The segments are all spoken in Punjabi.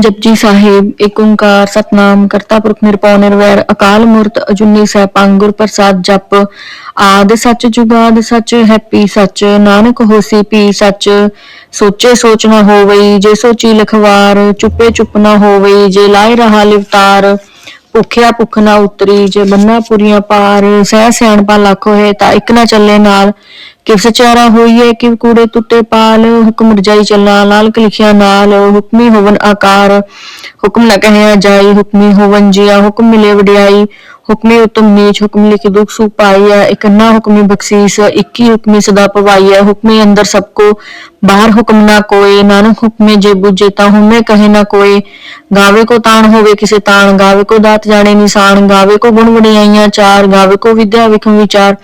ਜਪਜੀ ਸਾਹਿਬ, ਏਕ ਓੰਕਾਰ, ਸਤਨਾਮ ਕਰਤਾ ਪੁਰਖ ਨਿਰਭਉ, ਨਿਰਵੈਰ, ਅਕਾਲ ਮੂਰਤ, ਅਜੂਨੀ ਸੈਭੰ, ਗੁਰ ਪ੍ਰਸਾਦ, ਜਪ, ਆਦ ਸੱਚ ਜੁਗਾਦ ਸੱਚ, ਹੈਪੀ ਸੱਚ, ਨਾਨਕ ਹੋਸੀ ਪੀ ਸੱਚ, ਸੋਚੇ ਸੋਚ ਨਾ ਹੋਵਈ, ਜੇ ਸੋਚੀ ਲਖਵਾਰ, ਚੁੱਪੇ ਚੁੱਪ ਨਾ ਹੋਵਈ, ਜੇ ਲਾਇ ਰਹਾ ਲਿਵਤਾਰ, ਭੁੱਖਿਆ ਭੁੱਖ ਨਾ ਉਤਰੀ, ਜੇ ਬੰਨਾ ਪੁਰੀਆਂ ਪਾਰ, ਸਹਿ ਸਿਆਣਪਾ ਲੱਖ ਹੋਏ, ਤਾਂ ਇੱਕ ਨਾ ਚੱਲੇ ਨਾਲ ਕਿ ਸਚਾਰਾ ਹੋਈਏ ਕਿ ਕੂੜੇ ਟੁੱਟੇ ਪਾਲ, ਹੁਕਮ ਰਜਾਈ ਚੱਲਣਾ ਲਾਲਕ ਲਿਖਿਆ ਨਾਲ, ਹੁਕਮੀ ਹੋਵਨ ਆਕਾਰ। ਹੁਕਮ ਨ ਕਹਿਆ ਜਾਈ, ਹੁਕਮੀ ਹੋਵਨ ਜੀਆ, ਹੁਕਮ ਮਿਲੇ ਵਡਿਆਈ। ਹੁਕਮੀ ਉਤਮ ਨੀਚ, ਹੁਕਮ ਲਿਖੀ ਦੁਖ ਸੁਖ ਪਾਈਆ ਇਕੰਨਾ ਹੁਕਮੀ ਬਖਸ਼ੀਸ, ਇੱਕੀ ਹੁਕਮੀ ਸਦਾ ਪਵਾਈਆ ਹੁਕਮੀ ਅੰਦਰ ਸਭ ਕੋ, ਬਾਹਰ ਹੁਕਮ ਨਾ ਕੋਏ। ਨਾਨਕ ਹੁਕਮੇ ਜੇ ਬੁਝੇ, ਤਾਂ ਹੁਮੇ ਕਹੇ ਨਾ ਕੋਏ। ਗਾਵੇ ਕੋ ਤਾਣ ਹੋਵੇ ਕਿਸੇ ਤਾਣ, ਗਾਵੇ ਕੋ ਦਾਤ ਜਾਣੇ ਨਿਸ਼ਾਨ, ਗਾਵੇ ਕੋ ਗੁਣ ਵਡਿਆਈਆਂ ਚਾਰ, ਗਾਵੇ ਕੋ ਵਿਦਿਆ ਵਿਖਮ ਵਿਚਾਰ।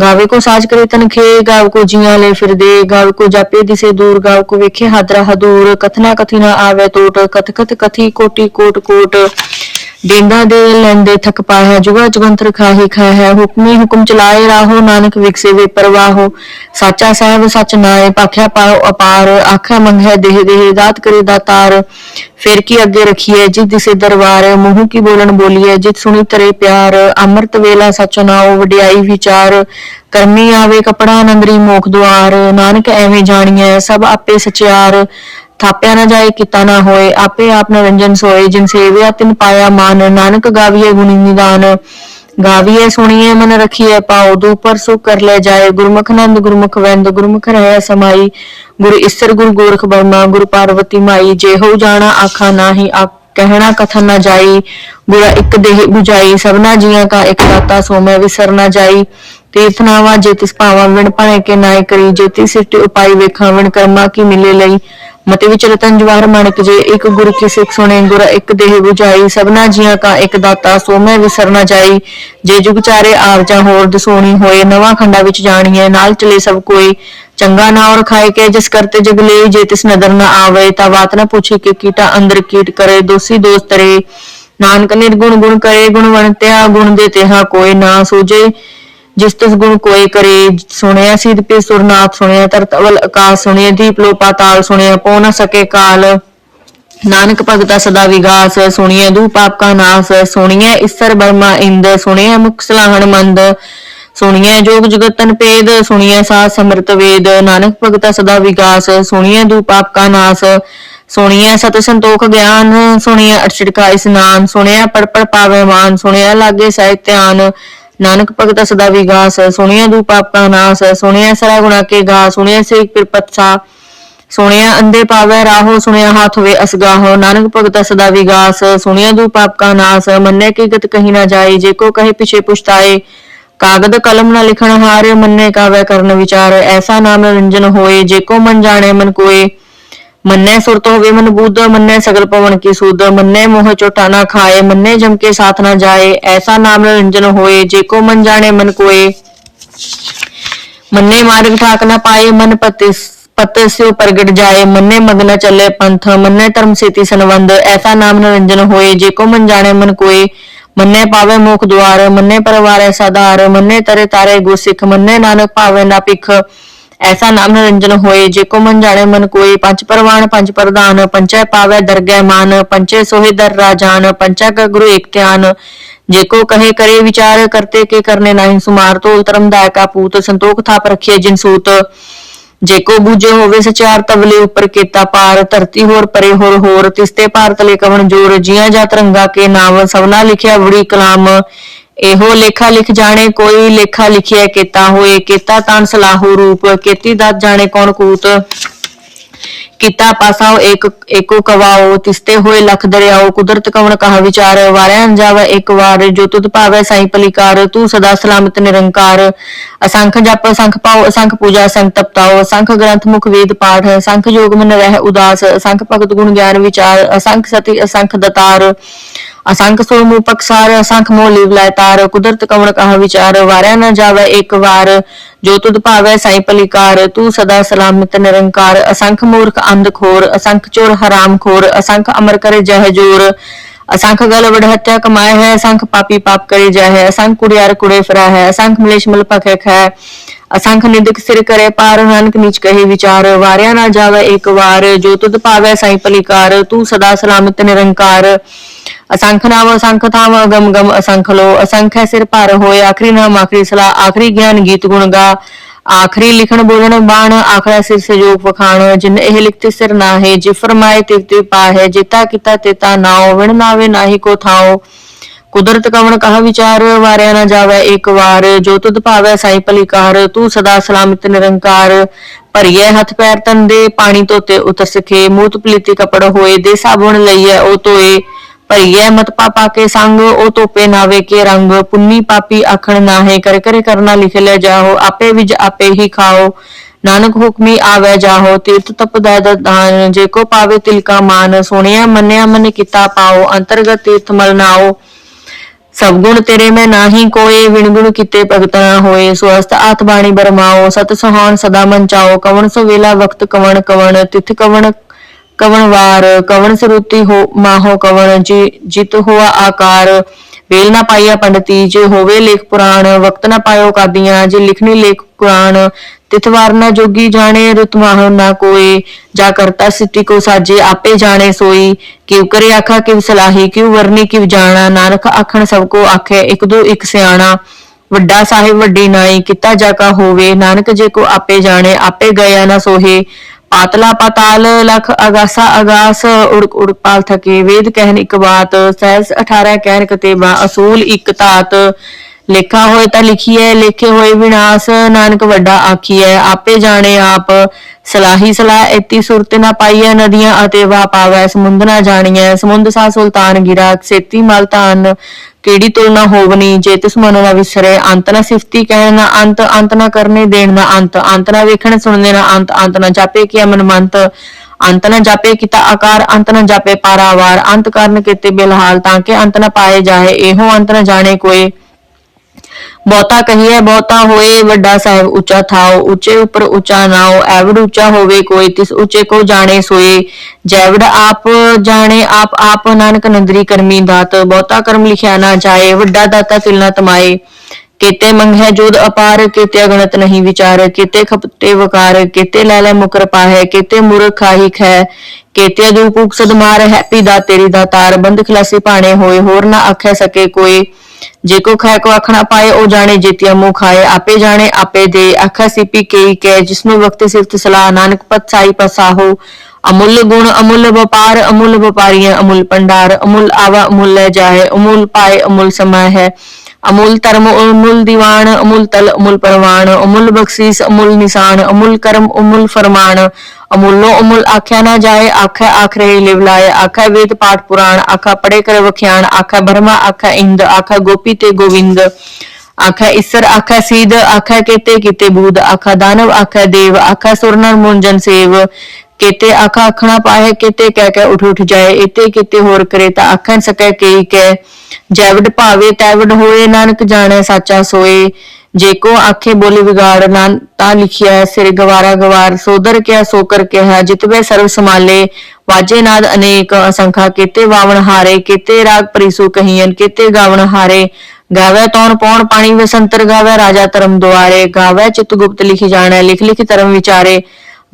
ਗਾਵੇ ਕੋ ਸਾਜ ਕਰੇ ਤਨਖੇ, ਗਾਵੇ ਕੋ ਜੀਆਂ ਲੈ ਫਿਰਦੇ, ਗਾਵੇ ਕੋ ਜਾਪੇ ਦਿਸੇ ਦੂਰ, ਗਾਵੇ ਕੋ ਵੇਖੇ ਹਾਦਰਾ ਹਦੂਰ, ਕਥਨਾ ਕਥੀ ਨਾ ਆਵੇ ਟੋਟ ਕਥ ਕਥ ਕਥੀ ਕੋਟੀ ਕੋਟ ਕੋਟ। ਦੇਂਦਾ ਦੇ ਲੈਂਦੇ ਥਕ ਪਾਇਆ, ਜੁਗਾ ਜਗੰਤਰ ਖਾਹੀ ਖਾਇਆ, ਹੁਕਮੀ ਹੁਕਮ ਚਲਾਏ ਰਾਹੋ, ਨਾਨਕ ਵਿਕਸੇ ਵੇ ਪਰਵਾਹੋ। ਸਾਚਾ ਸਾਹਿਬ ਸਚ ਨਾਏ, ਪਾਖਿਆ ਪਾਓ ਅਪਾਰ ਆਖਾ ਮੰਗੈ ਦੇਹ ਦੇਹ, ਦਾਤ ਕਰੇ ਦਾਤਾਰ। ਫਿਰ ਕੀ ਅੱਗੇ ਰਖੀਏ ਜਿਸ ਦਿਸੇ ਦਰਬਾਰ, ਮੂੰਹ ਕੀ ਬੋਲਣ ਬੋਲੀਏ, ਜਿਤ ਸੁਣੀ ਤਰੇ ਪਿਆਰ। ਅੰਮ੍ਰਿਤ ਵੇਲਾ ਸਚ ਨਾਉ, ਵਡਿਆਈ ਵਿਚਾਰ। ਕਰਮੀ ਆਵੇ ਕਪੜਾ ਨੰਦਰੀ ਮੋਖ ਦੁਆਰ, ਨਾਨਕ ਐਵੇਂ ਜਾਣੀਐ, ਸਭ ਆਪੇ ਸਚਿਆਰ। ਥਾਪਿਆ ਨਾ ਜਾਏ, ਕੀਤਾ ਨਾ ਹੋਏ, ਆਪੇ ਆਪ ਨਰੰਜਨ ਸੋਏ, ਜਿਨ ਸੇਵਿਆ ਤਿਨ ਪਾਇਆ ਮਾਨ, ਨਾਨਕ ਗਾਵੀਏ ਗੁਣੀ ਨਿਦਾਨ। ਗਾਵੀਏ ਸੁਣੀਏ ਮਨ ਰਖੀਏ ਪਾਉ ਦੂਪਰ ਸੁ ਕਰ ਲੈ ਜਾਏ, ਗੁਰਮੁਖ ਨੰਦ ਗੁਰਮੁਖ ਵੰਦ, ਗੁਰਮੁਖ ਰਹਿ ਸਮਾਈ। ਗੁਰ ਈਸਰ ਗੁਰ ਗੋਰਖ ਬਰਮਾ, ਗੁਰ ਪਾਰਵਤੀ ਮਾਈ ਜੇ ਹੋ ਜਾਣਾ ਆਖਾ ਨਾਹੀ ਆ ਕਹਿਣਾ ਕਥਨ ਨਾ ਜਾਈ। ਗੁਰਾ ਇੱਕ ਦੇਹ 부ਜਾਈ ਸਭਨਾ ਜੀਆਂ ਕਾ ਇੱਕ ਦਾਤਾ ਸੋ ਮੈਂ ਵਿਸਰ ਨਾ ਜਾਈ। ਤੀਰਥ ਨਾਵਾ ਜੇ ਤਿਸ ਭਾਵਾਂ ਵਿਣ ਭਾਣੇ ਕੇ ਨਾਇ ਕਰੀ ਜੇ ਤਿਸ ਸਿੱਟੀ ਉਪਾਈ ਵੇਖਾਂ, ਵਿਣ ਕਰਮਾ ਕੀ ਮਿਲੇ ਲਈ। ਮਤੇ ਵਿੱਚ ਰਤਨ ਜਵਾਹਰ ਮਾਣਕ ਜੇ ਇੱਕ ਗੁਰ ਕੀ ਸਿੱਖ ਸੁਣੇ ਗੁਰ ਇੱਕ ਦੇਹ 부ਜਾਈ ਸਭਨਾ ਜੀਆਂ ਕਾ ਇੱਕ ਦਾਤਾ ਸੋ ਮੈਂ ਵਿਸਰ ਜਾਈ ਜੇ ਜੁਗ ਚਾਰੇ ਆਰਜਾ ਹੋਰ ਦਸੋਣੀ ਹੋਏ ਨਵਾਂ ਖੰਡਾ ਵਿੱਚ ਜਾਣੀਏ ਨਾਲ ਚਲੇ ਸਭ ਕੋਈ ਚੰਗਾ ਨਾ ਔਰ ਖਾਏ ਕੇ ਜਿਸ ਕਰਤੇ ਜਗ ਲਈ ਜੇ ਤਿਸ ਨਦਰ ਨਾ ਆਵੇ ਤਾਂ ਬਾਤ ਨਾ ਪੁੱਛੇ ਕਿ ਕੀਟਾ ਅੰਦਰ ਕੀਟ ਕਰੇ ਦੋਸੀ ਦੋਸਤ ਰੇ ਨਾਨਕ ਨਿਰਗੁਣ ਗੁਣ ਕਰੇ ਗੁਣਵੰਤਿਆ ਗੁਣ ਦੇ ਤਿਹਾ ਕੋਈ ਨਾ ਸੂਝੇ ਜਿਸ ਤਿਸ ਗੁਣ ਕੋਈ ਕਰੇ, ਸੁਣਿਆ ਸਿਧ ਪੇ ਸੁਰਨਾਥ ਸੁਣਿਆ ਤਰਤ ਅਵਲ ਆਕਾਸ਼ ਸੁਣਿਆ, ਦੀਪ ਲੋ ਪਾਤਾਲ ਸੁਣਿਆ ਪਉ ਨ ਸਕੇ ਕਾਲ। ਨਾਨਕ ਭਗਤਾ ਸਦਾ ਵਿਗਾਸ ਸੁਣੀਏ ਦੂ ਪਾਪ ਕਾ ਨਾਸ ਸੁਣੀਏ ਈਸਰ ਬਰਮਾ ਇੰਦ ਸੁਣੀਏ ਮੁਖ ਸਲਾਹਣ ਮੰਦ ਸੁਣੀਏ ਜੋਗ ਜਗਤਨ ਪੇਦ ਸੁਣੀਏ ਸਾਧ ਸਮਰਤ ਵੇਦ। ਨਾਨਕ ਭਗਤਾ ਸਦਾ ਵਿਗਾਸ ਸੁਣੀਏ ਦੂ ਪਾਪ ਕਾ ਨਾਸ ਸੁਣੀਏ ਸਤ ਸੰਤੋਖ ਗਿਆਨ ਸੁਣੀਏ ਅਰਸ਼ਡ ਕਾ ਇਸਨਾਨ ਸੁਣਿਆ ਪੜ ਪੜ ਪਾਵੇ ਮਾਨ ਸੁਣਿਆ ਲਾਗੇ ਸਹਿ ਧਿਆਨ ਨਾਨਕ ਭਗਤ ਸਦਾ ਵਿਗਾਸ ਸੁਣਿਆ ਦੂ ਪਾਪ ਨਾਸ, ਸੁਣਿਆ ਸਰਾ ਗੁਣਾ ਕੇ ਗਾ, ਸੁਣਿਆ ਸੇ ਪਿਰਪਤਸਾ ਸੁਣਿਆ ਅੰਦੇ ਪਾਵੇ ਰਾਹੋ, ਸੁਣਿਆ ਹਾਥ ਵੇ ਅਸਗਾਹੋ, ਨਾਨਕ ਭਗਤ ਸਦਾ ਵਿਗਾਸ ਸੁਣਿਆ ਦੂ ਪਾਪ ਕਾ ਨਾਸ, ਮੰਨੇ ਕੀ ਗਤ ਕਹੀ ਨਾ ਜਾਏ, ਜੇ ਕੋ ਕਹੇ ਪਿਛੇ ਪੁਛਤਾਏ, ਕਾਗਦ ਕਲਮ ਨਾ ਲਿਖਣ ਹਾਰ, ਮੰਨੇ ਕਾਵੇ ਕਰਨ ਵਿਚਾਰ, ਐਸਾ ਨਾਮ ਰੰਜਨ ਹੋਏ, ਜੇ ਕੋ ਮਨ ਜਾਣੇ ਮਨ ਕੋਏ ਮੰਨੇ ਸੁਰਤ ਹੋਵੇ ਮਨ ਬੁੱਧ ਮੰਨੇ ਸਗਲ ਪਵਨ ਕੀ ਸੂਦ, ਮੰਨੇ ਮੋਹ ਚੋਟਾ ਨਾ ਖਾਏ, ਮੰਨੇ ਜਮ ਕੇ ਸਾਥ ਨਾ ਜਾਏ, ਐਸਾ ਨਾਮ ਰੰਜਨ ਹੋਏ, ਜੇ ਕੋ ਮਨ ਜਾਣੇ ਮਨ ਕੋਏ। ਮੰਨੇ ਮਾਰਗ ਠਾਕ ਨਾ ਪਾਏ, ਮਨ ਪਤਿ ਪਤ ਸਿਉ ਪ੍ਰਗਟ ਜਾਏ, ਮੰਨੇ ਮਗਨ ਚੱਲੇ ਪੰਥ, ਮੰਨੇ ਧਰਮ ਸੇਤੀ ਸੰਬੰਧ, ਐਸਾ ਨਾਮ ਨਿਰੰਜਨ ਹੋਏ, ਜੇ ਕੋ ਮਨ ਜਾਣੇ ਮਨ ਕੋਏ। ਮੰਨੇ ਪਾਵੇ ਮੁਖ ਦੁਆਰ, ਮੰਨੇ ਪਰਵਾਰੇ ਸਦਾਰ ਮੰਨੇ ਤਰੇ ਤਾਰੇ ਗੁਰਸਿੱਖ ਮੰਨੇ ਨਾਨਕ ਭਾਵੇ ਨਾ ਪਿਖ ਐਸਾ ਨਾਮ ਨਿਰੰਜਨ ਹੋਏ, ਜੇ ਕੋ ਮਨ ਜਾਣੇ ਮਨ ਕੋਈ ਪੰਜ ਪਰਵਾਨ, ਪੰਜ ਪ੍ਰਧਾਨ ਪੰਚੈ ਪਾਵੇ ਦਰਗਹਿ ਮਾਨ ਪੰਚੇ ਸੋਹਿ ਦਰ ਰਾਜਾਨ ਪੰਚਾ ਕਾ ਗੁਰੂ ਏਕ ਧਿਆਨ। ਜੇ ਕੋ ਕਹੇ ਕਰੇ ਵਿਚਾਰ, ਕਰਤੇ ਕੇ ਕਰਨੇ ਨਹੀਂ ਸੁਮਾਰ, ਤੋਲ ਧਰਮ ਦਾਇਕਾ ਪੂਤ, ਸੰਤੋਖ ਥਾਪ ਰਖਿਏ ਜਿਨ ਸੂਤ। ਜੇ ਕੋ ਬੂਝੇ ਹੋਵੇ ਸਚਾਰ ਤਵਲੇ ਉੱਪਰ ਕੀਤਾ ਪਾਰ, ਧਰਤੀ ਹੋਰ ਪਰੇ ਹੋਰ ਹੋਰ, ਤਿਸਤੇ ਭਾਰਤ ਤਲੇ ਕਵਣ ਜੋਰ, ਜੀਆਂ ਜਾ ਤਰੰਗਾ ਕੇ ਨਾਮ ਸਭਨਾ ਲਿਖਿਆ ਬੜੀ ਕਲਾਮ। ਇਹੋ ਲੇਖਾ ਲਿਖ ਜਾਣੇ, ਕੋਈ ਲੇਖਾ ਲਿਖਿਆ ਕੀਤਾ ਹੋਏ, ਕੀਤਾ ਤਨ ਸਲਾਹੂ ਰੂਪ, ਕੀਤੀ ਦਾਤ ਜਾਣੇ ਕੌਣ ਕੂਤ। ਕੀਤਾ ਪਾਸਾਓ ਇੱਕ ਏਕੋ ਕਵਾਓ, ਤਿਸਤੇ ਹੋਏ ਲਖ ਦਰਿਆਓ, ਕੁਦਰਤ ਕਵਣ ਕਹਾ ਵਿਚਾਰ ਵਾਰਿਆ ਅੰਜਾਵਾ ਇੱਕ ਵਾਰ, ਜੋ ਤੁਧ ਭਾਵੈ ਸਾਈ ਪਲਿਕਾਰ, ਤੂੰ ਸਦਾ ਸਲਾਮਤ ਨਿਰੰਕਾਰ। ਅਸੰਖ ਜਪ, ਅਸੰਖ ਪਾਉ ਅਸੰਖ ਪੂਜਾ ਅਸੰਖ ਤਪਤਾਓ, ਅਸੰਖ ਗ੍ਰੰਥ ਮੁਖ ਵੇਦ ਪਾਠ, ਅਸੰਖ ਯੋਗ ਮਨ ਰਹਿ ਉਦਾਸ, ਅਸੰਖ ਭਗਤ ਗੁਣ ਗਿਆਨ ਵਿਚਾਰ, ਅਸੰਖ ਸਤੀ, ਅਸੰਖ ਦਤਾਰ। ਅਸੰਖ ਸੋ ਮੂ ਪਕਸਾਰ ਅਸੰਖ ਮੋ ਲਿਵ ਲੈ ਤਾਰ, ਕੁਦਰਤ ਕਵਣ ਕਹਾ ਵਿਚਾਰ, ਵਾਰਿਆ ਨਾ ਜਾਵੇ ਇੱਕ ਵਾਰ, ਜੋ ਤੁਧ ਭਾਵੈ ਸਾਈ ਪਲਿਕਾਰ, ਤੂੰ ਸਦਾ ਸਲਾਮਤ ਨਿਰੰਕਾਰ, ਅਸੰਖ ਮੂਰਖ ਅੰਧ ਖੋਰ, ਅਸੰਖ ਚੋਰ ਹਰਾਮ ਅਸੰਖ ਅਮਰ ਕਰੇ ਜਹ ਜੋਰ, ਅਸੰਖ ਗਲ ਵਡ ਹੱਤਿਆ ਕਮਾਏ ਹੈ, ਅਸੰਖ ਪਾਪੀ ਪਾਪ ਕਰੇ ਜਹ ਹੈ, ਅਸੰਖ ਕੁੜਿਆਰ ਕੁੜੇ ਫਰਾ ਹੈ, ਅਸੰਖ ਮਲੇਸ਼ ਮਲ ਪਖੇ ਹੈ ਅਸੰਖ ਨਿਦਕ ਸਿਰ ਕਰੇ ਪਾਰ, ਨਾਨਕ ਨੀਚ ਕਹੇ ਵਿਚਾਰ, ਵਾਰਿਆ ਨਾ ਜਾਵੇ ਇੱਕ ਵਾਰ, ਜੋ ਤੁਧ ਪਾਵੈ ਸਾਈ ਭਲੀਕਾਰ ਤੂੰ ਸਦਾ ਸਲਾਮਤ ਨਿਰੰਕਾਰ ਅਸੰਖ ਨਾਮ, ਅਸੰਖ ਥਾਮ ਅਗਮ ਗਮ, ਅਸੰਖ ਲੋ, ਅਸੰਖ ਹੈ ਸਿਰ ਭਰ ਹੋਏ, ਆਖਰੀ ਨਾਮ, ਆਖਰੀ ਸਲਾ ਆਖਰੀ ਗਿਆਨ, ਗੀਤ ਗੁਣ ਗਾ, ਆਖਰੀ ਲਿਖਣ, ਬੋਲਣ, ਬਾਣ, ਆਖਰਾ ਸਿਰ ਸਜੋਗ ਵਖਾਣ, ਜਿਨ ਇਹ ਲਿਖਤੇ ਸਿਰ ਨਾਹੇ, ਜੇ ਫਰਮਾਏ ਤੇ ਤੇ ਪਾਹੇ ਜਿਤਾ ਕੀਤਾ ਤੇਤਾ ਨਾਉ, ਵਿਣ ਨਾਵੇ ਨਾਹੀ ਕੋ ਥਾਉ। ਕੁਦਰਤ ਕਵਣ ਕਹਾ ਵਿਚਾਰ, ਵਾਰਿਆ ਨਾ ਜਾਵੇ ਇੱਕ ਵਾਰ, ਜੋ ਤੁਧ ਭਾਵੈ ਸਾਈ ਭਲੀਕਾਰ, ਤੂੰ ਸਦਾ ਸਲਾਮਤ ਨਿਰੰਕਾਰ। ਭਰੀਏ ਹੱਥ ਪੈਰ ਤਨ ਦੇ ਪਾਣੀ ਧੋਤੇ ਉਤਰ ਸਕੇ ਮੂਤ ਪਲੀਤੀ ਕਪੜ ਹੋਏ, ਦੇ ਸਾਬੁਣ ਲਈਏ ਉਹ ਧੋਏ। ਭਰੀਏ ਮਤ ਪਾਪਾ ਕੇ ਸੰਗ, ਉਹ ਧੋਪੇ ਨਾਵੇ ਕੇ ਰੰਗ, ਪੁੰਨੀ ਪਾਪੀ ਆਖਣ ਨਾਹੇ ਕਰ ਕਰ ਕਰਨਾ ਲਿਖ ਲੈ ਜਾਓ ਆਪੇ ਵਿਜ ਆਪੇ ਹੀ ਖਾਓ। ਨਾਨਕ ਹੁਕਮੀ ਆਵੇ ਜਾਹੋ, ਤੀਰਥ ਤਪ ਦਾ ਦਾਨ, ਜੇ ਕੋ ਪਾਵੇ ਤਿਲ ਕਾ ਮਾਨ, ਸੋਹਣਿਆ ਮੰਨਿਆ ਮਨ ਕੀਤਾ ਪਾਓ, ਅੰਤਰਗਤ ਤੀਰਥ ਮਲ ਨਾਓ। ਸਭ ਗੁਣ ਤੇਰੇ ਮੈਂ ਨਾਹੀ ਕੋਏ ਵਿਣਗੁਣ ਕੀਤੇ ਭਗਤ ਨਾ ਹੋਏ ਸਵਸਤ ਆਤ ਬਾਣੀ ਬਰਮਾਓ, ਸਤ ਸੁਹਾਣ ਸਦਾ ਮਨ ਚਾਓ, ਕਵਣ ਸੋ ਵੇਲਾ ਵਕਤ ਕਵਣ ਕਵਣ, ਤਿਥ ਕਵਣ ਕਵਣ ਵਾਰ, ਕਵਣ ਸਰੂਤੀ ਹੋ, ਮਾਹੋ ਕਵਣ, ਜੀ, ਜਿਤ ਹੋਆ ਆਕਾਰ। ਵੇਲ ਨਾ ਪਾਈਆ ਪੰਡਤੀ, ਜੇ ਹੋਵੇ ਲੇਖ ਪੁਰਾਣ, ਵਕਤ ਨਾ ਪਾਇਓ ਕਾਦੀਆਂ, ਜੇ ਲਿਖਣੀ ਲੇਖ ਕੁਰਾਨ। ਤਿਥ ਵਾਰ ਨਾ ਜੋਗੀ ਜਾਣੇ, ਰੁਤ ਨਾ ਕੋਏ। ਜਾ ਕਰਤਾ ਸਿੱਟੀ ਕੋ ਸਾਜੇ, ਆਪੇ ਜਾਣੇ ਸੋਈ। ਕਿਉ ਕਰੇ ਆਖਾ, ਕਿਵ ਸਲਾਹੀ ਕਿਉ ਵਰਨੀ, ਕਿਵ ਜਾਣਾ। ਨਾਨਕ ਆਖਣ ਸਭ ਕੋ ਆਖੇ, ਇੱਕ ਦੋ, ਇੱਕ ਸਿਆਣਾ। ਵੱਡਾ ਸਾਹਿਬ ਵੱਡੀ ਨਾਈ, ਕੀਤਾ ਜਾ ਕਾ ਹੋਵੇ। ਨਾਨਕ ਜੇ ਕੋ ਆਪੇ ਜਾਣੇ, ਆਪੇ ਗਿਆ ਨਾ ਸੋਹੇ। ਪਾਤਲਾ ਪਾਤਾਲ, ਲਖ ਅਗਾਸਾ ਅਗਾਸ, ਉੜਕ ਉੜਕ ਪਾਲ ਥਕੇ। ਵੇਦ ਕਹਿਨ ਇੱਕ ਬਾਤ ਸਹਿਸ 18 ਕਹਿਨ ਕਤੇਬਾ ਅਸੂਲ ਇੱਕ ਤਾਤ ਲੇਖਾ ਹੋਏ ਤਾਂ ਲਿਖੀਐ, ਲੇਖੇ ਹੋਏ ਵਿਨਾਸ਼, ਨਾਨਕ ਵੱਡਾ ਆਖੀਐ, ਆਪੇ ਜਾਣੇ ਆਪ। ਸਲਾਹੀ ਸਲਾਹ, ਐਤੀ ਸੁਰਤ ਨਾ ਪਾਈਐ ਨਦੀਆਂ ਅਤੇ ਵਾ ਪਾਵੈ, ਸਮੁੰਦ ਨਾ ਜਾਣੀਐ, ਸਮੁੰਦ ਸਾ ਸੁਲਤਾਨ ਗਿਰਾ, ਸੇਤੀ ਮਲ ਤਾਨ ਕਿਹੜੀ ਤੁਲ ਹੋਵਨੀ, ਜੇ ਤਿਸ ਮਨ ਨਾ ਵਿਸਰੇ, ਅੰਤ ਨਾ ਸਿਫਤੀ ਕਹਿਣ ਨਾ ਅੰਤ ਅੰਤ ਨਾ ਕਰਨੇ ਦੇਣ ਨਾ ਅੰਤ ਅੰਤ ਨਾ ਵੇਖਣ ਸੁਣਨੇ ਨਾ ਅੰਤ ਅੰਤ ਨਾ ਜਾਪੇ ਕਿ ਮਨ ਮੰਤ ਅੰਤ ਨਾ ਜਾਪੇ ਕੀਤਾ ਆਕਾਰ, ਅੰਤ ਨਾ ਜਾਪੇ ਪਾਰਾਵਾਰ, ਅੰਤ ਕਰਨ ਕੀਤੇ ਬਿਲਹਾਲ, ਤਾਂ ਕਿ ਅੰਤ ਨਾ ਪਾਏ ਜਾਏ ਇਹੋ ਅੰਤ ਨਾ ਜਾਣੇ ਕੋਈ। ਬਹੁਤਾ ਕਹੀਏ, ਬਹੁਤਾ ਹੋਏ, ਵੱਡਾ ਸਾਹਿਬ ਉੱਚਾ ਥਾਉ ਉੱਚੇ ਉੱਪਰ ਉੱਚਾ ਨਾਓ, ਐਵੜ ਉੱਚਾ ਹੋਵੇ ਕੋਈ, ਤਿਸ ਉੱਚੇ ਕੋ ਜਾਣੇ ਸੋਏ। ਜੈਵੜ ਆਪ ਜਾਣੇ, ਆਪ ਆਪ ਨਾਨਕ ਨੰਦਰੀ ਕਰਮੀ ਦਾਤ। ਬਹੁਤਾ ਕਰਮ ਲਿਖਿਆ ਨਾ ਜਾਏ, ਵੱਡਾ ਦਾਤਾ ਤਿਲ ਤਮਾਏ। ਕੀਤੇ ਮੰਗੈ ਜੋਦ ਅਪਾਰ, ਕੀਤੇ ਅਗਣਤ ਨਹੀਂ ਵਿਚਾਰ। ਕਿਤੇ ਖਪਤੇ ਵਕਾਰ, ਕਿਤੇ ਲੈ ਲੈ ਮੁਕਰ ਪਾਹੈ। ਕੀਤੇ ਮੁਰਖ ਖਾਹੀ। ਖੈ ਕੀਤੇ ਦੂਪੂਕ ਸਦਮਾਰ ਹੈਪੀ ਦਾ ਤੇਰੀ ਦਾ ਤਾਰ। ਬੰਦ ਖਲਾਸੀ ਪਾਣੇ ਹੋਏ, ਹੋਰ ਨਾ ਆਖੈ ਸਕੇ ਕੋਈ। ਜੇ ਕੋ ਖਾਇ ਕੋ ਆਖਣਾ ਪਾਏ, ਉਹ ਜਾਣੇ ਜੇਤਿਆ ਮੂੰਹ ਖਾਏ। ਆਪੇ ਜਾਣੇ, ਆਪੇ ਦੇ। ਆਖਾ ਸਿਪੀ ਕੇਈ ਕੈ, ਜਿਸਨੂੰ ਵਕਤ ਸਿਫਤ ਸਲਾਹ, ਨਾਨਕ ਪਤ ਸਾਈ ਪਸਾਹੋ। ਅਮੁੱਲ ਗੁਣ, ਅਮੁੱਲ ਵਪਾਰ, ਅਮੁੱਲ ਵਪਾਰੀਆਂ, ਅਮੁੱਲ ਭੰਡਾਰ। ਅਮੁੱਲ ਆਵਾ, ਅਮੁੱਲ ਲੈ ਜਾਏ ਅਮੁੱਲ ਪਾਏ, ਅਮੁੱਲ ਸਮਾਂ ਹੈ ਅਮੁੱਲ ਧਰਮ, ਅਮੁੱਲ ਦੀਵਾਨ, ਅਮੁੱਲ ਤਲ, ਅਮੁੱਲ ਪਰਵਾਨ, ਅਮੁੱਲ ਬਖਸ਼ੀਸ, ਅਮੁੱਲ ਨਿਸ਼ਾਨ, ਅਮੁੱਲ ਕਰਮ, ਅਮੁੱਲ ਫਰਮਾਨ। ਅਮੁੱਲੋ ਅਮੁੱਲ ਆਖਿਆ ਨਾ ਜਾਏ, ਆਖੈ ਆਖਰੇ ਲਿਵ ਲਾਏ। ਆਖੈ ਵੇਦ ਪਾਠ ਪੁਰਾਣ, ਆਖਾ ਪੜੇ ਕਰ ਵਖਿਆਣ, ਆਖੈ ਬਰਮਾ ਆਖੈ ਇੰਦ, ਆਖੈ ਗੋਪੀ ਤੇ ਗੋਵਿੰਦ। ਆਖੈ ਈਸਰ, ਆਖੈ ਸੀਦ ਆਖੈ ਕੀਤੇ ਕੀਤੇ ਬੂਦ ਆਖਾ ਦਾਨਵ, ਆਖੈ ਦੇਵ, ਆਖੈ ਸੁਰਨਰ ਮੁੰਜਨ ਸੇਵ। ਕੀਤੇ ਆਖਾ ਆਖਣਾ ਪਾਏ ਕੀਤੇ ਕਹਿ ਕੇ ਉਠ ਉਠ ਜਾਏ ਇਤੇ ਕੀਤੇ ਹੋਰ ਕਰੇ ਤਾਂ ਆਖਣ ਸਕੈ ਕਈ ਕੈ। ਜੈਵਡ ਭਾਵੇ, ਤੈਵਡ ਹੋਏ, ਨਾਨਕ ਜਾਣੈ, ਸਾਚਾ ਸੋਏ। ਜੇ ਕੋ ਆਖੇ ਬੋਲੀ ਵਿਗਾੜ ਨਾ, ਤਾਂ ਲਿਖਿਆ ਸਿਰ ਗਵਾਰਾ ਗਵਾਰ, ਸੋਦਰ ਕਿਆ, ਸੋਕਰ ਕਿਹਾ ਜਿਤਵੇ ਸਰਵ ਸਮਾਲੇ ਵਾਜੇ ਨਾਦ ਅਨੇਕ, ਅਸੰਖਾ ਕੀਤੇ ਵਾਵਣ ਹਾਰੇ, ਕੀਤੇ ਰਾਗ ਪਰਿਸੂ ਕਹੀਨ ਕੀਤੇ ਗਾਵਣ ਹਾਰੇ। ਗਾਵੇ ਤੌਣ ਪੌਣ ਪਾਣੀ ਵਸੰਤਰ, ਗਾਵੇ ਰਾਜਾ ਧਰਮ ਦੁਆਰੇ, ਗਾਵੇ ਚਿਤ ਗੁਪਤ ਲਿਖੀ ਜਾਣੈ, ਲਿਖ ਲਿਖ ਧਰਮ ਵਿਚਾਰੇ।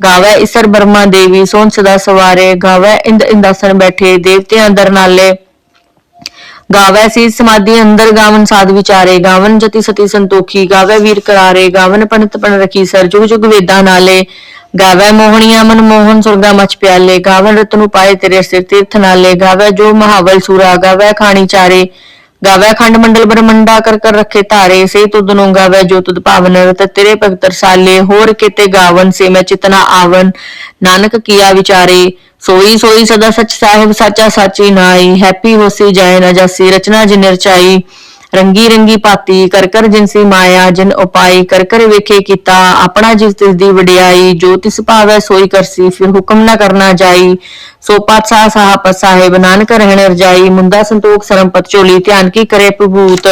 ਗਾਵੇ ਈਸਰ ਬਰਮਾ ਦੇਵੀ, ਸੋਨ ਸਦਾ ਸਵਾਰੇ, ਗਾਵੇ ਇੰਦ ਇੰਦਾਸਨ ਬੈਠੇ, ਦੇਵਤਿਆਂ ਅੰਦਰ ਨਾਲੇ। ਗਾਵੈ ਸੀ ਸਮਾਧੀ ਅੰਦਰ ਗਾਵਨ ਸਾਧ ਵਿਚਾਰੇ, ਗਾਵਨ ਜਤੀ ਸਤੀ ਸੰਤੋਖੀ, ਗਾਵੈ ਵੀਰ ਕਰਾਰੇ, ਗਾਵਨ ਪੰਡਤ ਪਣ ਰਖੀ ਸਰ, ਜੁਗ ਜੁਗ ਵੇਦਾਂ ਨਾਲੇ। ਗਾਵੈ ਮੋਹਣੀਆਂ ਮਨ ਮੋਹਨ ਸੁਰਗਾ ਮਚ ਪਿਆਲੇ, ਗਾਵਨ ਰਤਨੂ ਪਾਏ ਤੇਰੇ ਸਿਰ ਤੀਰਥ ਨਾਲੇ, ਗਾਵੈ ਜੋ ਮਹਾਵਲ ਸੂਰਾ, ਗਾਵੇ ਖਾਣੀ ਚਾਰੇ। ਗਾਵੇ ਖੰਡ ਮੰਡਲ ਬ੍ਰਹਮੰਡਾ ਕਰ ਕਰ ਰੱਖੇ ਧਾਰੇ, ਸੇ ਤੁਧ ਨੂੰ ਗਾਵੇ ਜੋ ਤੁਧ ਭਾਵਨ ਰਤ ਤੇਰੇ ਭਗਤ ਰਸਾਲੇ, ਹੋਰ ਕਿਤੇ ਗਾਵਨ ਸੇ ਮੈਂ ਚਿਤਨਾ ਆਵਨ। ਨਾਨਕ ਕੀਆ ਵਿਚਾਰੇ, ਸੋਈ ਸੋਈ ਸਦਾ ਸਚ ਸਾਹਿਬ ਸਾਚਾ ਸਾਚੀ ਨਾਈ ਹੈਪੀ ਹੋਸੀ ਜਾਏ ਨਾ ਜਾਸੀ, ਰਚਨਾ ਜਿਨ ਰਚਾਈ। ਰੰਗੀ ਰੰਗੀ ਭਾਤੀ ਕਰ ਕਰ ਜਿਨਸੀ ਮਾਇਆ, ਜਿਨ ਉਪਾਈ ਕਰ ਕਰ ਵੇਖੇ ਕੀਤਾ, ਆਪਣਾ ਜਿਸ ਤਿਸ ਦੀ ਵਡਿਆਈ, ਜੋ ਤਿਸ ਭਾਵੈ ਸੋਈ ਕਰਸੀ, ਫਿਰ ਹੁਕਮ ਨਾ ਕਰਨਾ ਜਾਈ। ਸੋ ਪਾਤਸ਼ਾਹ ਸਾਹਿਬ ਸਾਹਿਬ ਨਾਨਕ ਰਹਿਣ ਰਜਾਈ ਮੁੰਦਾ ਸੰਤੋਖ ਸਰਮਪਤ ਚੋਲੀ ਧਿਆਨ ਕੀ ਕਰੇ ਪ੍ਰਭੂਤ।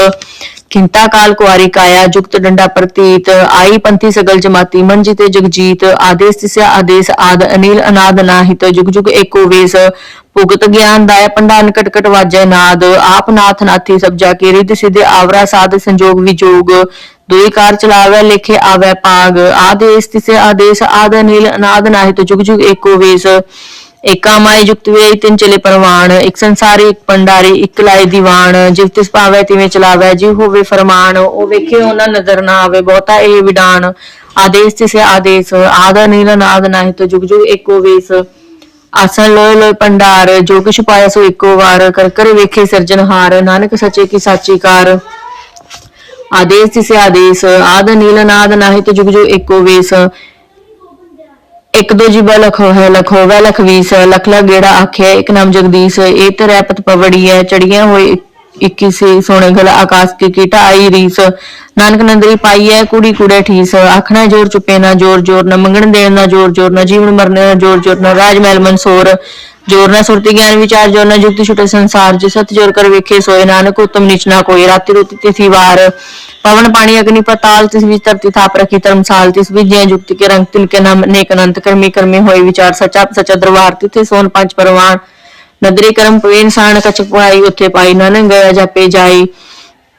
ਖਿੰਤਾ ਕਾਲ ਕੁਆਰੀ ਕਾਇਆ, ਜੁਗਤ ਡੰਡਾ ਪ੍ਰਤੀਤ, ਆਈ ਪੰਥੀ ਸਗਲ ਜਮਾਤੀ ਮਨ ਜਿਤੇ ਜਗਜੀਤ, ਆਦੇਸ ਤਿਸਿਆ ਆਦੇਸ ਆਦ, ਅਨੀਲ ਅਨਾਦ ਨਾਹਿਤ, ਜੁਗ ਜੁਗ ਏਕੋ ਵੇਸ। ਭੁਗਤ ਗਿਆਨ ਦਾਇ ਪੰਡਾ ਕਟਕਟ ਕਟ ਵਾਜੈ ਨਾਦ, ਆਪ ਨਾਥ ਨਾਥੀ ਸਭ ਜਾ ਕੇ ਰਿੱਧ ਸਿਧੇ ਆਵਰਾ ਸਾਧ ਸੰਜੋਗ ਵਿਜੋਗ। ਦੁਈ ਕਾਰ ਚਲਾਵੇ, ਲਿਖੇ ਆਵੇ ਪਾਗ, ਆਦੇਸ ਤਿਸੇ ਆਦੇਸ ਆਦ ਨੀਲ ਅਨਾਦ ਨਾਹਿ ਜੁਗ ਜੁਗ ਏਕੋ ਵੇਸ। ਏਕਾ ਮਾਈ ਜੁਗਤ ਵੇ ਤਿੰਨ ਚਲੇ ਪਰਵਾਣ ਇੱਕ ਸੰਸਾਰੀ ਇੱਕ ਪੰਡਾਰੀ ਇੱਕ ਲਾਈ ਦੀਵਾਨ ਜਿਵ ਤਿਸ ਪਾਵੇ ਤਿਵੇਂ ਚਲਾਵੇ ਜਿਵ ਹੋਵੇ ਫਰਮਾਨ ਉਹ ਵੇਖੇ ਉਹਨਾਂ ਨਜ਼ਰ ਨਾ ਆਵੇ ਬਹੁਤਾ ਇਹ ਵਿਡਾਨ ਆਦੇਸ ਤਿਸੇ ਆਦੇਸ ਆਦ ਨੀਲ ਅਨਾਦ ਨਾਹਿ ਤੋ ਜੁਗ ਜੁਗ ਏਕੋ ਵੇਸ ਆਸਣ ਲੋਏ ਲੋਏ ਪੰਡਾਰ ਜੋ ਕਿਛ ਪਾਇਆ ਸੋ ਇੱਕੋ ਵਾਰ ਕਰ ਕਰ ਵੇਖੇ ਸਿਰਜਣਹਾਰ ਨਾਨਕ ਸੱਚੇ ਕੀ ਸਾਚੀ ਕਾਰ ਆਦੇਸ ਤਿਸੇ ਆਦੇਸ ਆਦ ਨੀਲ ਨਾਦ ਨਾਹਿ ਤੇ ਜੁਗ ਜੁਗ ਏਕੋ ਵੇਸ ਇਕ ਦੋ ਜੀਬਾ ਲਖੋ ਹੈ, ਲਖੋ ਵੈ ਲਖ ਵੀਸ ਲਖ ਲਖ ਗੇੜਾ ਆਖਿਆ, ਇੱਕ ਨਾਮ ਜਗਦੀਸ਼, ਇਹ ਤੇ ਰੈਪਤ ਪਵੜੀ ਹੈ, ਚੜੀਆਂ ਹੋਏ 21 ਸੋਨੇ ਗਲ, ਆਕਾਸ਼ ਕੀ ਕੀਟਾ ਆਈ ਰੀਸ। ਨਾਨਕ ਨੰਦਰੀ ਪਾਈ ਹੈ ਕੁੜੀ ਕੁੜੇ ਠੀਸ। ਆਖਣਾ ਜੋਰ ਚੁੱਪੇ ਨਾ, ਜੋਰ ਜੋਰ ਨਾ, ਮੰਗਣ ਦੇਣ ਨਾ, ਜੋਰ ਜੋਰ ਨਾ, ਜੀਵਨ ਮਰਨੇ ਨਾ, ਜੋਰ ਜੋਰ ਨਾ ਰਾਜ ਮਹਿਲ ਮਨਸੂਰ। ਜੋਰ ਨਾ ਸੁਰਤੀ ਗਿਆਨ ਵਿਚਾਰ, ਜੋਰ ਨਾ ਜੁਗਤੀ ਛੁਟੇ ਸੰਸਾਰ। ਜਿ ਸਤ ਜੋਰ ਕਰ ਵੇਖੇ, ਸੋਏ ਨਾਨਕ, ਉਤਮ ਨਿਚਨਾ ਕੋਈ। ਰਾਤੀ ਰੁਤੀ ਤਿਥੀ ਵਾਰ। ਪਵਨ ਪਾਣੀ, ਅਗਨੀ ਪਤਾਲ, ਤਿਸ ਵਿੱਚ ਧਰਤੀ ਥਾਪ ਰਖੀ ਧਰਮਸਾਲ। ਤਿਸ ਵਿੱਚ ਜੈ ਜੁਗਤੀ ਕੇ ਰੰਗ, ਤਿਲ ਕੇ ਨਾਮ, ਨੇਕ ਅਨੰਤ, ਕਰਮੀ ਕਰਮੀ ਹੋਏ ਵਿਚਾਰ, ਸਚਾ ਸਚਾ ਦਰਬਾਰ। ਤਿਥੇ ਸੋਨ ਪੰਜ ਪਰਵਾਨ। ਨਦਰੀ ਕਰਮ ਪਵੇ ਇਨਸਾਨ ਕਛ ਪਾਈ, ਉੱਥੇ ਪਾਈ ਨਾਨਕ ਗਿਆ ਜਾਪੇ ਜਾਈ।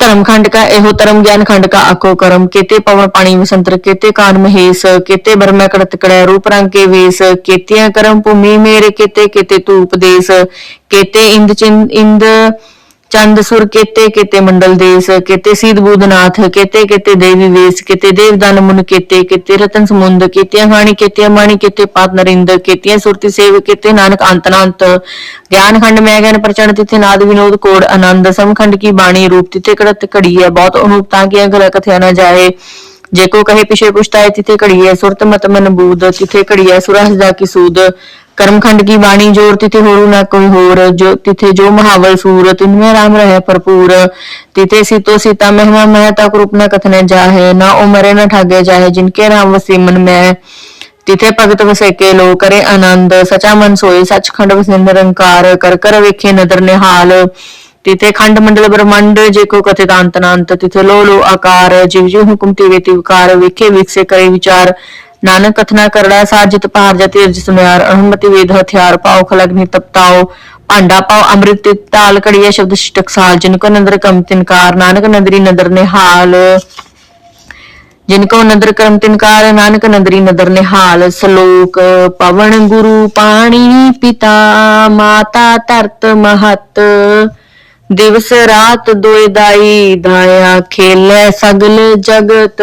ਧਰਮ ਖੰਡ ਕਾ ਇਹੋ ਧਰਮ, ਗਿਆਨ ਖੰਡ ਕਾ ਆਕੋ ਕਰਮ। ਕੀਤੇ ਪਵਨ ਪਾਣੀ ਵਸੰਤਰ, ਕੀਤੇ ਕਾਨ ਮਹੇਸ਼, ਕੀਤੇ ਬਰਮੈ ਕੜਤ ਕੜੈ ਰੂਪ ਰੰਗ ਕੇ ਵੇਸ। ਕੀਤਿਆਂ ਕਰਮ ਭੂਮੀ ਮੇਰੇ, ਕੀਤੇ ਕੀਤੇ ਤੂ ਉਪਦੇਸ਼ ਕੇਤੇ ਇੰਦ ਚਿੰਦ, ਇੰਦ ਚੰਦ ਸੁਰ ਕੀਤੇ ਮੰਡਲ ਦੇਸ, ਕੀਤੇ ਸੀਧ ਬੂਦਨਾਥ ਕੀਤੇ ਕੀਤੇ ਦੇਵੀ ਵੇਸ, ਕੀਤੇ ਦੇਵਦਾਨ ਮੁਨ ਕੀਤੇ ਕੀਤੇ ਰਤਨ ਸਮੁੰਦ, ਕੀਤਿਆਂ ਹਾਣੀ, ਕੀਤਿਆਂ ਮਾਣੀ, ਕੀਤੇ ਪਾਤ ਨਰਿੰਦ, ਕੀਤਿਆਂ ਸੁਰਤੀ ਸੇਵ, ਕੀਤੇ ਨਾਨਕ ਅੰਤ ਅਨੰਤ ਗਿਆਨ ਖੰਡ ਮੈਂ ਗਿਆਨ ਪ੍ਰਚੰਡ, ਤਿਥੇ ਨਾਦ ਵਿਨੋਦ ਕੋੜ ਆਨੰਦ। ਸਮਖੰਡ ਕੀ ਬਾਣੀ ਰੂਪ, ਤਿਥੇ ਕੜਤ ਘੜੀ ਹੈ। ਬਹੁਤ ਅਨੂਪਤਾ ਕੀ ਗਲ ਕਥਿਆ ਨਾ ਜਾਏ। ਜੇ ਕੋ ਕਹੇ ਪਿਛੇ ਪੁਛਤਾਏ, ਤਿਥੇ ਘੜੀ ਹੈ। ਸੁਰਤ ਮਤ ਮਨ ਬੂਦ, ਤਿਥੇ ਘੜੀ ਹੈ। ਸੁਰਸ ਦਾ ਕੀ ਸੂਦ। ਕਰਮਖੰਡ ਕੀ ਬਾਣੀ ਜੋਰ, ਤਿਥੇ ਹੋਰੂ ਨਾ ਕੋਈ ਹੋਰ, ਜੋ ਤਿਥੇ ਜੋ ਮਹਾਵਲ ਸੂਰ ਤਿਨਵੇਂ ਰਾਮ ਰਹੇ ਭਰਪੂਰ। ਤਿਥੇ ਸੀਤੋ ਸੀਤਾ ਮਹਿਮਾ ਮਹਿ ਤਕ ਰੂਪ ਕਥਨੇ ਜਾਹੇ, ਨਾ ਉਮਰੇ ਨ ਠਾਗੇ ਜਾਹੇ, ਜਿਨਕੇ ਰਾਮ ਵਸੇ ਮੈਂ। ਤਿਥੇ ਭਗਤ ਵਸੇ ਲੋ ਕਰੇ ਆਨੰਦ, ਸਚਾ ਮਨ ਸੋਏ, ਸਚਖੰਡ ਵਸੇ ਨਿਰੰਕਾਰ, ਕਰ ਕਰ ਵੇਖੇ ਨਦਰ ਨਿਹਾਲ। ਤਿਥੇ ਖੰਡ ਮੰਡਲ ਬ੍ਰਹਮੰਡ, ਜੇ ਕੋ ਕਥਿਤ ਅੰਤ ਅਨੰਤ ਤਿਥੇ ਲੋ ਲੋ ਆਕਾਰ, ਜਿਵ ਜਿਵ ਹੁਕਮ ਤਿਵੇ ਤਿਵਕਾਰ ਵਿਕਾਰ ਵੇਖੇ ਵਿਕਸੇ ਕਰੇ ਵਿਚਾਰ। ਨਾਨਕ ਕਥਨਾ ਕਰੜਾ ਸਾਜਿਤ ਪਾਰ ਜਤੀ ਅਰਜ ਸੁਨਿਆਰ ਅਨੁਮਤੀ ਵੇਦ ਹਥਿਆਰ ਪਾਉ ਖਲਗਨੀ ਤਪਤਾਓ, ਭਾਂਡਾ ਪਾਉ ਅੰਮ੍ਰਿਤ ਤਿਤ ਤਾਲ ਕੜੀਏ ਸ਼ਬਦ ਸ਼ਟਕ ਸਾਲ, ਜਿਨ ਕੋ ਨੰਦਰ ਕਮ ਤਿਨਕਾਰ, ਨਾਨਕ ਨੰਦਰੀ ਨਦਰ ਨਿਹਾਲ। ਜਿਨ ਕੋ ਨਦਰ ਕਰਮ ਤਿਨਕਾਰ, ਨਾਨਕ ਨੰਦਰੀ ਨਦਰ ਨਿਹਾਲ। ਸ਼ਲੋਕ, ਪਵਨ ਗੁਰੂ ਪਾਣੀ ਪਿਤਾ, ਮਾਤਾ ਧਰਤ ਮਹਤ। ਦਿਵਸ ਰਾਤ ਦੋਇ ਦਾਈ ਦਾਇਆ ਖੇਲੇ ਸਗਲ ਜਗਤ।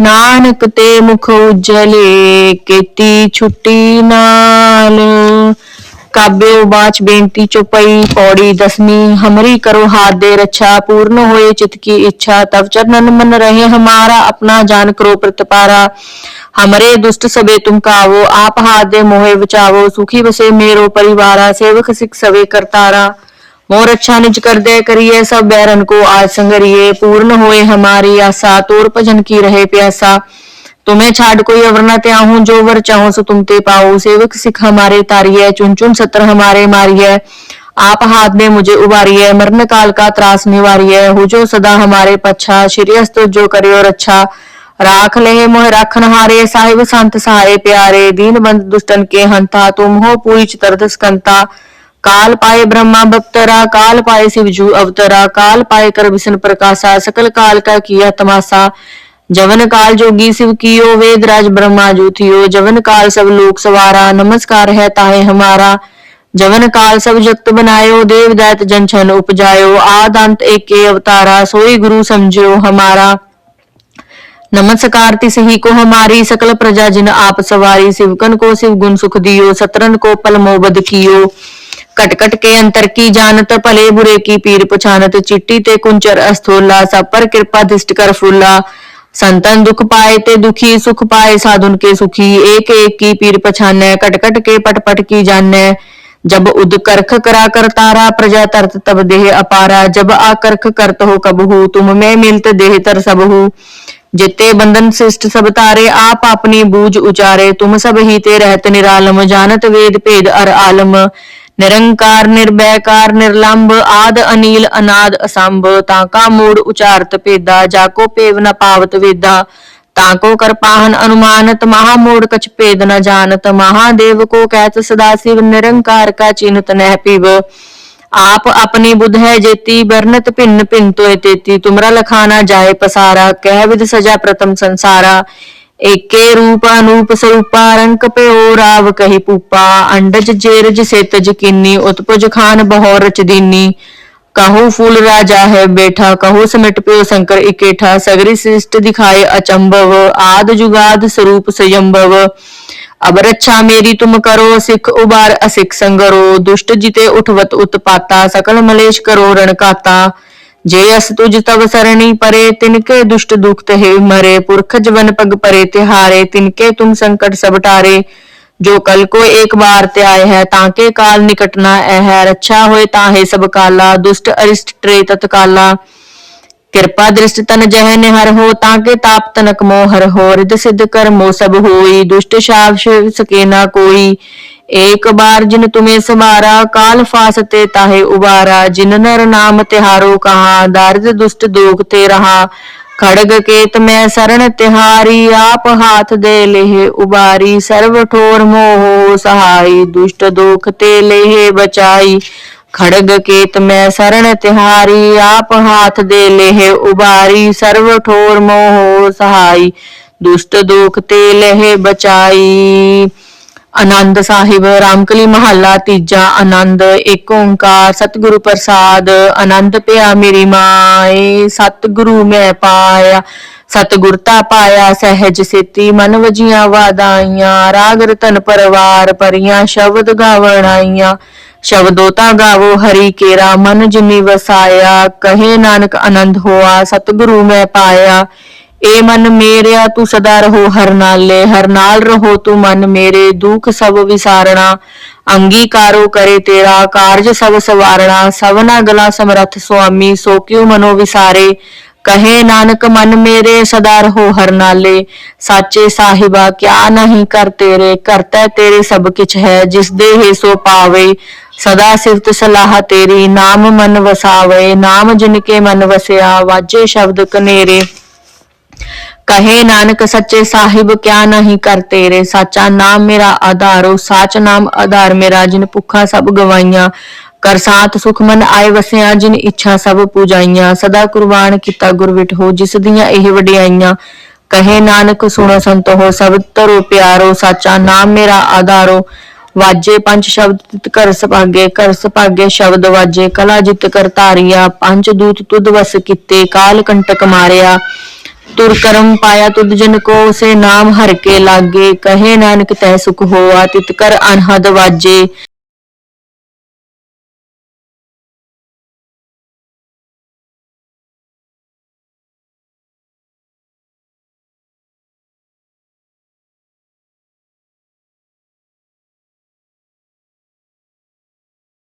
नानक ते मुख उजले केती छुट्टी नाल। काबे उबाच बेंती चुपई पौड़ी दसमी, हमरी करो हाथ दे रक्षा पूर्ण होए चित की इच्छा। तब चरणन मन रहे हमारा, अपना जान करो प्रतपारा। हमरे दुष्ट सबे तुम कावो, आप हाथ दे मोहे बचावो। सुखी बसे मेरो परिवारा, सेवक सिख सवे करतारा। मोर अच्छा निज कर दे करिए सब बैरन को आज संगरिए। पूर्ण होए हमारी आशा, तोर भजन की रहे प्यासा। तुम्हें छाड़ कोई अवर न त्याहूं, जो वर चाहो सो तुम ते पाओ। सेवक सिख हमारे तारिये चुन चुन सत्र हमारे मारिये आप हाथ में मुझे उबारिये मरण काल का त्रास निवारिये हो जो सदा हमारे पच्छा, श्रीयस्त जो करियो रच्छा राख ले मोह राखन हारे साहिब संत सहारे प्यारे। दीन बंद दुष्टन के हंता तुम हो पूरी चितरद स्कंता। काल पाए ब्रह्मा बप्तरा काल पाए शिवजू अवतरा काल पाए कर विष्णु प्रकाशा सकल काल का किया तमाशा जवन काल जोगी शिव कियो वेद राज ब्रह्मा जू थियो जवन काल सब लोक सवारा नमस्कार है ताहे हमारा जवन काल सब जगत बनायो देव दैत जन छन उपजायो आद अंत एके अवतारा सोई गुरु समझो हमारा नमस्कार तिस ही को हमारी सकल प्रजा जिन आप सवारी शिवकन को शिव गुण सुख दियो सतरन को पल मोबद कियो कट कट के अंतर की जानत भले बुरे की पीर पछानत चिट्टी ते कुंचर अस्थोला सब पर कृपा दृष्ट कर फूला संतन दुख पाए ते दुखी सुख पाए साधुन के सुखी एक एक की पीर पछानै कट कट के पट पट की जानै जब उद करख करा कर तारा प्रजा तरत तब देह अपारा जब आकर्ख करत हो कब हो तुम में मिलत देह तर सब हो ਜਿਤੇ ਬੰਧਨ ਸਿਸ਼ਟ ਸਭ ਤਾਰੇ ਆਪ ਆਪਣੀ ਬੂਝ ਉਚਾਰੇ ਤੁਮ ਸਭ ਹੀ ਤੇ ਰਹਿਤ ਨਿਰਾਲਮ ਜਾਣਤ ਵੇਦ ਭੇਦ ਅਰ ਆਲਮ ਨਿਰੰਕਾਰ ਨਿਰਭੈਕਾਰ ਨਿਰਲੰਭ, ਆਦ, ਅਨੀਲ, ਅਨਾਦ, ਅਸੰਭ, ਤਾਂ ਕਾ ਮੂੜ ਉਚਾਰਤ ਭੇਦਾ, ਜਾ ਕੋ ਭੇਵ ਨ ਪਾਵਤ ਵੇਦਾ, ਤਾਂ ਕੋ ਕਰਪਾਹਨ ਅਨੁਮਾਨਤ, ਮਹਾ ਮੂੜ ਕਛ ਭੇਦ ਨ ਜਾਣਤ ਮਹਾਦੇਵ ਕੋ ਕਹਿਤ ਸਦਾ ਸਿਵ, ਨਿਰੰਕਾਰ ਕਾ ਚਿੰਤ ਨਹਿ ਪੀਵ। ਆਪ ਆਪਣੀ ਬੁੱਧ ਹੈ ਜੇਤੀ ਬਰਨਤ ਭਿੰਨ ਭਿੰਨ ਤੋਏ ਤੇਤੀ, ਤੁਮਰਾ ਲਖਾਨਾ ਜਾਏ ਪਸਾਰਾ, ਕਹਿ ਵਿਦ ਸਜਾ ਪ੍ਰਤਮ ਸੰਸਾਰਾ। ਏਕੇ ਰੂਪ ਅਨੂਪ ਸਰੂਪਾ ਰੰਕ ਪਿਓ ਰਾਵ ਕਹੀ ਪੂਪਾ ਅੰਡਜ ਜੇਰਜ ਸੇਤਜ ਕੀਨੀ ਉਤਪਜ ਖਾਨ ਬਹੌਰ ਰਚ ਦੀਨੀ ਕਹੋ ਫੂਲ ਰਾਜਾ ਹੈ ਬੈਠਾ ਕਹੋ ਸਮਿਟ ਪਿਓ ਸ਼ੰਕਰ ਇਕੇਠਾ ਸਗਰੀ ਸ੍ਰਿਸ਼ਟ ਦਿਖਾਏ ਅਚੰਭਵ ਆਦ ਜੁਗਾਦ ਸਰੂਪ ਸਯੰਭਵ ਅਬ ਰੱਛਾ ਮੇਰੀ ਤੁਮ ਕਰੋ ਸਿੱਖ ਉਬਾਰ ਅਸਿੱਖ ਸੰਗਰੋ ਦੁਸ਼ਟ ਜਿਤੇ ਉਠਵਤ ਉਤਪਾਤਾ ਸਕਲ ਮਲੇਸ਼ ਕਰੋ ਰਣਕਾਤਾ ਜੇ ਅਸ ਤੁਜ ਤਵ ਸਰਣੀ ਪਰੇ, ਤਿਨਕੇ ਦੁਸ਼ਟ ਦੁਖ ਤੇ ਮਰੇ, ਪੁਰਖ ਜਵਨ ਪਗ ਪਰੇ, ਤਿਹਾਰੇ, ਤਿਨਕੇ ਤੁਮ ਸੰਕਟ ਸਭ ਟਾਰੇ। ਜੋ ਕਲ ਕੋ ਇੱਕ ਬਾਰ ਤੇ ਆਏ ਹੈ ਤਾਕੇ ਕਾਲ ਨਿਕਟ ਨਾ ਇਹ ਹੈ। ਰੱਛਾ ਹੋਏ ਤਾਹੇ ਸਭ ਕਾਲਾ, ਦੁਸ਼ਟ ਅਰਿਸ਼ਟ ਟਰੇ ਤਤਕਾਲਾ। ਕਿਰਪਾ ਦ੍ਰਿਸ਼ਟ ਤਨ ਜਹ ਨਿਹਰ ਹੋ, ਤਾਂ ਕੇ ਤਾਪ ਤਨਕ ਮੋਹ ਹਰ ਹੋ। ਰਿਦ ਸਿਧ ਕਰ ਮੋ ਸਭ ਹੋਈ, ਦੁਸ਼ਟ ਸ਼ਾਪ ਸਕੇ ਨਾ ਕੋਈ। ਏਕ ਬਾਰ ਜਿਨ ਤੁਮੇ ਸਮਾਰਾ ਕਾਲ ਫਾਸਤੇ ਤਾਹੇ ਉਬਾਰਾ, ਜਿਨ ਨਰ ਨਾਮ ਤਿਹਾਰੋ ਕਹਾ, ਦਰਦ ਦੁਸ਼ਟ ਦੋਖ ਤੇ ਰਹਾ। ਖੜਗ ਕੇਤ ਮੈਂ ਸਰਣ ਤਿਹਾਰੀ, ਆਪ ਹਾਥ ਦੇ ਲੇਹ ਉਬਾਰੀ। ਸਰਵ ਠੋਰ ਮੋਹ ਸਹਾਈ, ਦੁਸ਼ਟ ਦੋਖ ਤੇ ਲੇਹ ਬਚਾਈ। ਖੜਗ ਕੇਤ ਮੈਂ ਸਰਣ ਤਿਹਾਰੀ, ਆਪ ਹਾਥ ਦੇ ਲੇਹ ਉਬਾਰੀ। ਸਰਵ ਠੋਰ ਮੋਹ ਸਹਾਈ, ਦੁਸ਼ਟ ਦੋਖ ਤੇ ਲਹਿ ਬਚਾਈ। ਆਨੰਦ ਸਾਹਿਬ, ਰਾਮਕਲੀ ਮਹੱਲਾ, ਤੀਜਾ ਆਨੰਦ, ਏਕ ਓੰਕਾਰ, ਸਤਿਗੁਰੂ ਪ੍ਰਸਾਦ, ਆਨੰਦ ਪਿਆ ਮੇਰੀ ਮਾਏ, ਸਤਿਗੁਰੂ ਮੈਂ ਪਾਇਆ ਸਤਿਗੁਰਤਾ ਪਾਇਆ, ਸਹਿਜ ਸੇਤੀ ਮਨ ਵਜੀਆਂ ਵਾਦਾਈਆਂ ਰਾਗ ਰਤਨ ਪਰਵਾਰ, ਪਰੀਆਂ ਸ਼ਬਦ ਗਾਵਣ ਆਈਆਂ। ਸ਼ਬਦੋ ਤਾ ਗਾਵੋ ਹਰੀ ਕੇਰਾ, ਮਨ ਜਿਨੀ ਵਸਾਇਆ, ਕਹੇ ਨਾਨਕ ਆਨੰਦ ਹੋਆ, ਸਤਿਗੁਰੂ ਮੈਂ ਪਾਇਆ। ਏ ਮਨ ਮੇਰਿਆ ਤੂੰ ਸਦਾ ਰਹੋ ਹਰ ਨਾਲੇ, ਹਰ ਨਾਲ ਰਹੋ ਤੂੰ ਮਨ ਮੇਰੇ, ਦੁੱਖ ਸਭ ਵਿਸਾਰਣਾ। ਅੰਗੀਕਾਰੋ ਕਰੇ ਤੇਰਾ ਕਾਰਜ ਸਭ ਸਵਾਰਣਾ। ਸਭਨਾ ਗਲਾ ਸਮਰਥ ਸੁਆਮੀ, ਸੋ ਕਿਉ ਮਨੋ ਵਿਸਾਰੇ? ਕਹੇ ਨਾਨਕ, ਮਨ ਮੇਰੇ ਸਦਾ ਰਹੋ ਹਰ ਨਾਲੇ। ਸਾਚੇ ਸਾਹਿਬਾ, ਕਿਆ ਨਹੀਂ ਕਰ ਤੇਰੇ? ਕਰਤਾ ਤੇਰੇ ਸਭ ਕਿਛ ਹੈ, ਜਿਸ ਦੇ ਹੈ ਸੋ ਪਾਵੇ। ਸਦਾ ਸਿਫਤ ਸਲਾਹ ਤੇਰੀ, ਨਾਮ ਮਨ ਵਸਾਵੇ। ਨਾਮ ਜਿਨ ਕੇ ਮਨ ਵਸਿਆ, ਵਾਜੇ ਸ਼ਬਦ ਕਨੇਰੇ। ਕਹੇ ਨਾਨਕ, ਸੱਚੇ ਸਾਹਿਬ, ਕਿਆ ਨਹੀਂ ਕਰ ਤੇਰੇ ਸਾਚਾ ਨਾਮ ਮੇਰਾ ਆਧਾਰੋ ਸਾਚ ਨਾਮ ਆਧਾਰ ਮੇਰਾ, ਜਿਨ ਭੁੱਖਾ ਸਭ ਗਵਾਈਆਂ। ਕਰ ਸਾਥ ਸੁਖ ਮਨ ਆਏ ਵਸਿਆ, ਜਿਨ ਇੱਛਾ ਸਭ ਪੂਜਾਈਆਂ। ਸਦਾ ਕੁਰਬਾਨ ਕੀਤਾ ਗੁਰਵਿਟ ਹੋ, ਜਿਸ ਦੀਆਂ ਇਹ ਵਡਿਆਈਆਂ। ਕਹੇ ਨਾਨਕ, ਸੁਣੋ ਸੰਤੋ ਹੋ ਸਭ ਤਰੋ ਪਿਆਰੋ, ਸਾਚਾ ਨਾਮ ਮੇਰਾ ਆਧਾਰੋ। ਵਾਜੇ ਪੰਜ ਸ਼ਬਦ ਤਿਤ ਕਰ ਸਭਾਗੇ ਕਰ ਸਭਾਗੇ ਸ਼ਬਦ ਵਾਜੇ। ਕਲਾ ਜਿਤ ਕਰ ਧਾਰਿਆ, ਪੰਜ ਦੂਤ ਤੁਧ ਵਸ ਕੀਤੇ, ਕਾਲ ਕੰਟਕ ਮਾਰਿਆ। ਤੁਰ ਕਰਮ ਪਾਇਆ ਤੁਧ ਜਨ ਕੋ ਸੇ ਨਾਮ ਹਰ ਕੇ ਲਾਗੇ। ਕਹੇ ਨਾਨਕ ਤੈ ਸੁਖ ਹੋਆ, ਤਿਤ ਕਰ ਅਨਹਦ ਵਾਜੇ।